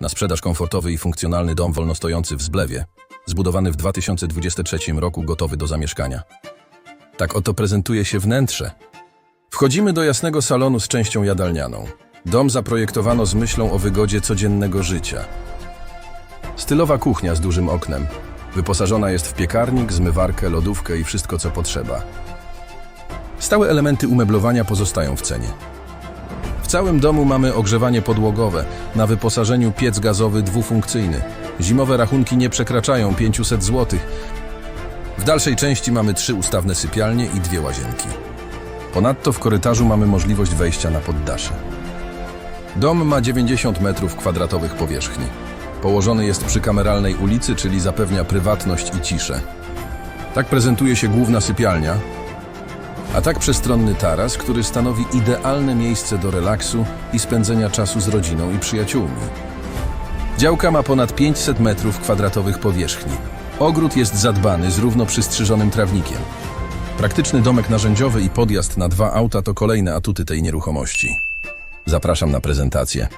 Na sprzedaż komfortowy i funkcjonalny dom wolnostojący w Zblewie, zbudowany w 2023 roku, gotowy do zamieszkania. Tak oto prezentuje się wnętrze. Wchodzimy do jasnego salonu z częścią jadalnianą. Dom zaprojektowano z myślą o wygodzie codziennego życia. Stylowa kuchnia z dużym oknem. Wyposażona jest w piekarnik, zmywarkę, lodówkę i wszystko, co potrzeba. Stałe elementy umeblowania pozostają w cenie. W całym domu mamy ogrzewanie podłogowe, na wyposażeniu piec gazowy dwufunkcyjny. Zimowe rachunki nie przekraczają 500 zł. W dalszej części mamy trzy ustawne sypialnie i dwie łazienki. Ponadto w korytarzu mamy możliwość wejścia na poddasze. Dom ma 90 metrów kwadratowych powierzchni. Położony jest przy kameralnej ulicy, czyli zapewnia prywatność i ciszę. Tak prezentuje się główna sypialnia, a tak przestronny taras, który stanowi idealne miejsce do relaksu i spędzenia czasu z rodziną i przyjaciółmi. Działka ma ponad 500 metrów kwadratowych powierzchni. Ogród jest zadbany z równo przystrzyżonym trawnikiem. Praktyczny domek narzędziowy i podjazd na dwa auta to kolejne atuty tej nieruchomości. Zapraszam na prezentację.